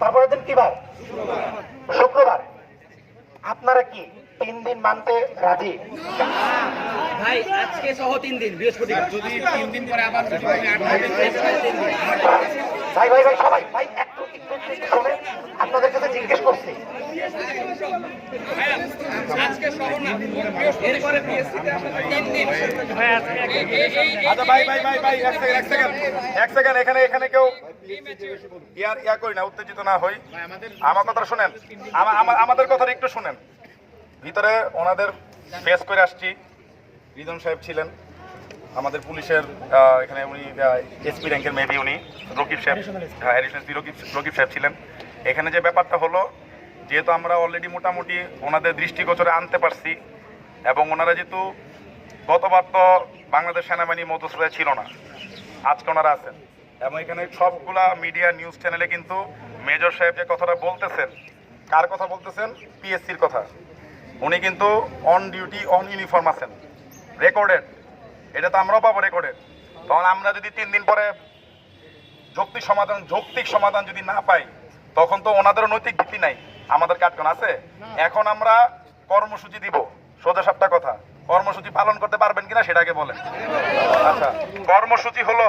তারপরের দিন কি বার? শুক্রবার। আপনারা কি তিন দিন মানতে রাজি? ভাই আজকে সহ তিন দিন বৃহস্পতিবার। যদি তিন দিন পরে আবার যদি আমি আট দিন ভাই ভাই ভাই সবাই ভাই একটু একটু আপনাদের কাছে জিজ্ঞেস করছি। আজকে সহ না এরপরে পিএসসিতে তিন দিন। আচ্ছা ভাই ভাই ভাই ভাই এক সেকেন্ড এক সেকেন্ড এক সেকেন্ড এখানে এখানে ইয়ার ইয়া করি না উত্তেজিত না হই। আমার কথাটা শুনেন। আমা- আমা- আমাদের কথাটা একটু শুনেন। ভিতরে ওনাদের ফেস করে আসছি। রিজন সাহেব ছিলেন। আমাদের পুলিশের এখানে উনি এসপি র্যাঙ্কের মেবি উনি রকিব সাহেব। হ্যাঁ অ্যাডিশনাল রকিব রকিব সাহেব ছিলেন। এখানে যে ব্যাপারটা হলো যেহেতু আমরা অলরেডি মোটামুটি ওনাদের দৃষ্টিগোচরে আনতে পারছি এবং ওনারা যেহেতু গতবার তো বাংলাদেশ সেনাবাহিনী মধ্যস্থতায় ছিল না আজকে ওনারা আছেন। এবং এখানে সবগুলা মিডিয়া নিউজ চ্যানেলে কিন্তু মেজর সাহেব যে কথাটা বলতেছেন, কার কথা বলতেছেন? পিএসসির কথা। উনি কিন্তু অন ডিউটি অন ইউনিফর্ম আছেন। রেকর্ডেড এটা তো আমরাও পাবো রেকর্ডেড তখন আমরা যদি তিন দিন পরে যৌক্তিক সমাধান যৌক্তিক সমাধান যদি না পাই, তখন তো ওনাদেরও নৈতিক ভিত্তি নাই। আমাদের কাটকন আছে? এখন আমরা কর্মসূচি দিব। সোজা সাপটা কথা। কর্মসূচি পালন করতে পারবেন কিনা সেটাকে বলেন। আচ্ছা কর্মসূচি হলো